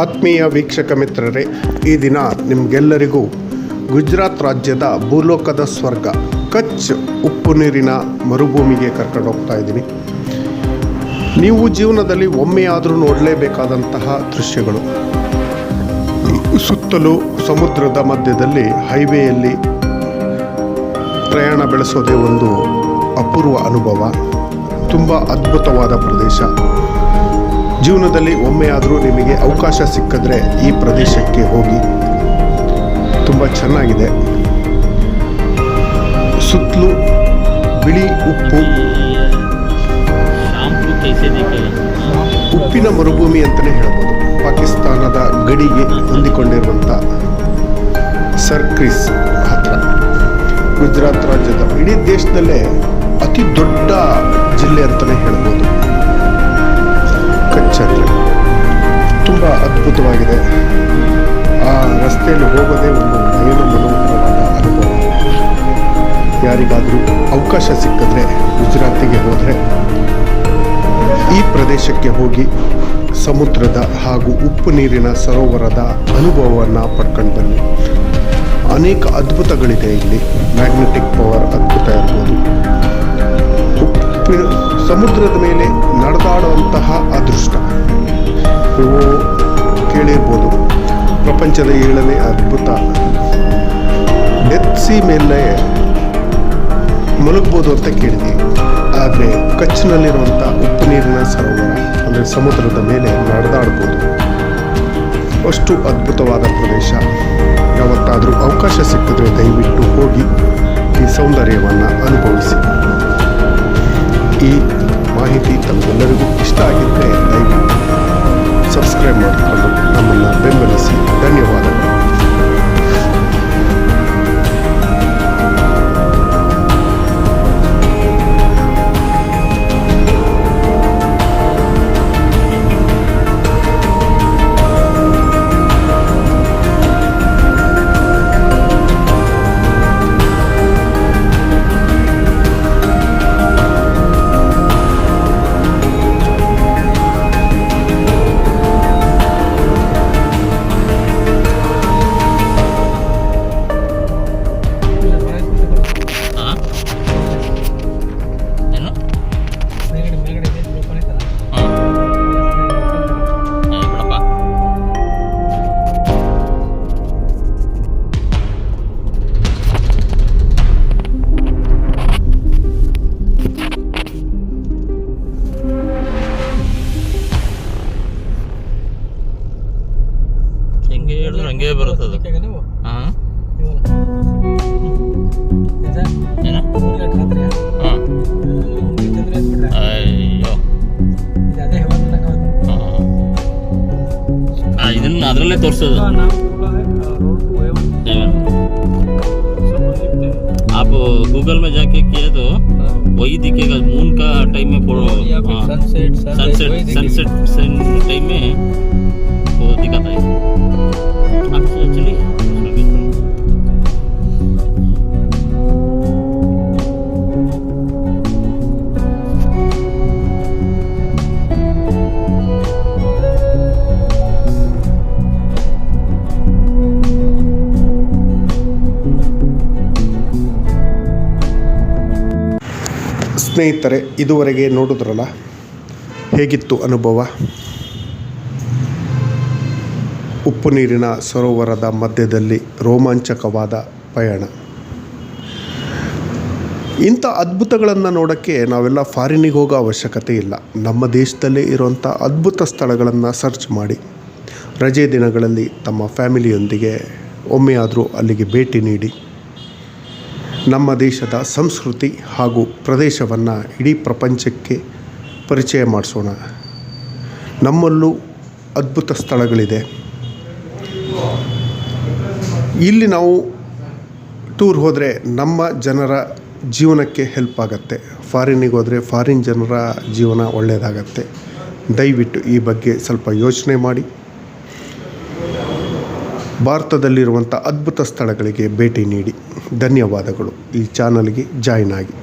ಆತ್ಮೀಯ ವೀಕ್ಷಕ ಮಿತ್ರರೇ, ಈ ದಿನ ನಿಮಗೆಲ್ಲರಿಗೂ ಗುಜರಾತ್ ರಾಜ್ಯದ ಭೂಲೋಕದ ಸ್ವರ್ಗ, ಕಚ್ ಉಪ್ಪು ನೀರಿನ ಮರುಭೂಮಿಗೆ ಕರ್ಕೊಂಡು ಹೋಗ್ತಾ ಇದ್ದೀನಿ. ನೀವು ಜೀವನದಲ್ಲಿ ಒಮ್ಮೆಯಾದರೂ ನೋಡಲೇಬೇಕಾದಂತಹ ದೃಶ್ಯಗಳು. ಸುತ್ತಲೂ ಸಮುದ್ರದ ಮಧ್ಯದಲ್ಲಿ ಹೈವೇಯಲ್ಲಿ ಪ್ರಯಾಣ ಬೆಳೆಸೋದೇ ಒಂದು ಅಪೂರ್ವ ಅನುಭವ, ತುಂಬ ಅದ್ಭುತವಾದ ಪ್ರದೇಶ. ಜೀವನದಲ್ಲಿ ಒಮ್ಮೆಯಾದರೂ ನಿಮಗೆ ಅವಕಾಶ ಸಿಕ್ಕಿದ್ರೆ ಈ ಪ್ರದೇಶಕ್ಕೆ ಹೋಗಿ. ತುಂಬ ಚೆನ್ನಾಗಿದೆ. ಸುತ್ತಲೂ ಬಿಳಿ ಉಪ್ಪು. ಉಪ್ಪಿನ ಮರುಭೂಮಿ ಅಂತಲೇ ಹೇಳ್ಬೋದು. ಪಾಕಿಸ್ತಾನದ ಗಡಿಗೆ ಹೊಂದಿಕೊಂಡಿರುವಂಥ ಸರ್ಕ್ರಿಸ್ ಹತ್ರ. ಗುಜರಾತ್ ರಾಜ್ಯದ ಇಡೀ ದೇಶದಲ್ಲೇ ಅತಿ ದೊಡ್ಡ ಜಿಲ್ಲೆ ಅಂತಲೇ ಹೇಳ್ಬೋದು. ಅಂದರೆ ತುಂಬ ಅದ್ಭುತವಾಗಿದೆ. ಆ ರಸ್ತೆಯಲ್ಲಿ ಹೋಗೋದೇ ಒಂದು ನಯನ ಮನೋಹರವಾದ ಅನುಭವ. ಯಾರಿಗಾದರೂ ಅವಕಾಶ ಸಿಕ್ಕಿದ್ರೆ ಗುಜರಾತಿಗೆ ಹೋದರೆ ಈ ಪ್ರದೇಶಕ್ಕೆ ಹೋಗಿ ಸಮುದ್ರದ ಹಾಗೂ ಉಪ್ಪು ನೀರಿನ ಸರೋವರದ ಅನುಭವವನ್ನು ಪಡ್ಕೊಂಡು ಬನ್ನಿ. ಅನೇಕ ಅದ್ಭುತಗಳಿದೆ ಇಲ್ಲಿ. ಮ್ಯಾಗ್ನೆಟಿಕ್ ಪವರ್ ಅದ್ಭುತ ಇರ್ಬೋದು. ಸಮುದ್ರದ ಮೇಲೆ ನಡೆದಾಡುವಂತಹ ಅದೃಷ್ಟ. ನೀವು ಕೇಳಿರ್ಬೋದು. ಪ್ರಪಂಚದ ಏಳನೇ ಅದ್ಭುತ ಡೆತ್ ಸಿ ಮೇಲೆ ಮಲಗ್ಬೋದು ಅಂತ ಕೇಳಿದ್ವಿ. ಆದರೆ ಕಚ್ನಲ್ಲಿರುವಂಥ ಉಪ್ಪು ನೀರಿನ ಸರೋವರ, ಅಂದರೆ ಸಮುದ್ರದ ಮೇಲೆ ನಡೆದಾಡ್ಬೋದು. ಅಷ್ಟು ಅದ್ಭುತವಾದ ಪ್ರದೇಶ. ಯಾವತ್ತಾದರೂ ಅವಕಾಶ ಸಿಕ್ಕಿದ್ರೆ ದಯವಿಟ್ಟು ಹೋಗಿ ಈ ಸೌಂದರ್ಯವನ್ನು ಅನುಭವಿಸಿ. ಈ ಮಾಹಿತಿ ತಮಗೆಲ್ಲರಿಗೂ ಇಷ್ಟ ಆಗಿದ್ದರೆ ದಯವಿಟ್ಟು ಸಬ್ಸ್ಕ್ರೈಬ್ ಮಾಡಿಕೊಂಡು ನಮ್ಮನ್ನು ಬೆಂಬಲಿಸಿ ಅಯ್ಯೋ ಇದು ಅದೇ ಹೆವನ್ ತನಕ ಹಾಂ ಇದನ್ನ ಅದರಲ್ಲೇ ತೋರಿಸೋದು नाम बोला है रोड टू हेवन सब लिफ्ट है आप गूगल में जाके किए तो वही दिखेगा मून का टाइम में फोटो या फिर सनसेट सनसेट सनसेट टाइम में वो दिखाता है ಸ್ನೇಹಿತರೆ ಇದುವರೆಗೆ ನೋಡಿದ್ರಲ್ಲ? ಹೇಗಿತ್ತು ಅನುಭವ? ಉಪ್ಪು ನೀರಿನ ಸರೋವರದ ಮಧ್ಯದಲ್ಲಿ ರೋಮಾಂಚಕವಾದ ಪಯಣ. ಇಂಥ ಅದ್ಭುತಗಳನ್ನು ನೋಡೋಕ್ಕೆ ನಾವೆಲ್ಲ ಫಾರಿನಿಗೆ ಹೋಗೋ ಅವಶ್ಯಕತೆ ಇಲ್ಲ. ನಮ್ಮ ದೇಶದಲ್ಲೇ ಇರುವಂಥ ಅದ್ಭುತ ಸ್ಥಳಗಳನ್ನು ಸರ್ಚ್ ಮಾಡಿ. ರಜೆ ದಿನಗಳಲ್ಲಿ ತಮ್ಮ ಫ್ಯಾಮಿಲಿಯೊಂದಿಗೆ ಒಮ್ಮೆಯಾದರೂ ಅಲ್ಲಿಗೆ ಭೇಟಿ ನೀಡಿ. ನಮ್ಮ ದೇಶದ ಸಂಸ್ಕೃತಿ ಹಾಗೂ ಪ್ರದೇಶವನ್ನು ಇಡೀ ಪ್ರಪಂಚಕ್ಕೆ ಪರಿಚಯ ಮಾಡಿಸೋಣ. ನಮ್ಮಲ್ಲೂ ಅದ್ಭುತ ಸ್ಥಳಗಳಿದೆ. ಇಲ್ಲಿ ನಾವು ಟೂರ್ ಹೋದರೆ ನಮ್ಮ ಜನರ ಜೀವನಕ್ಕೆ ಹೆಲ್ಪ್ ಆಗುತ್ತೆ. ಫಾರಿನ್ನಿಗೆ ಹೋದರೆ ಫಾರಿನ್ ಜನರ ಜೀವನ ಒಳ್ಳೆಯದಾಗತ್ತೆ ದಯವಿಟ್ಟು ಈ ಬಗ್ಗೆ ಸ್ವಲ್ಪ ಯೋಚನೆ ಮಾಡಿ. ಭಾರತದಲ್ಲಿರುವಂಥ ಅದ್ಭುತ ಸ್ಥಳಗಳಿಗೆ ಭೇಟಿ ನೀಡಿ. ಧನ್ಯವಾದಗಳು. ಈ ಚಾನಲ್ಗೆ ಜಾಯ್ನ್ ಆಗಿ.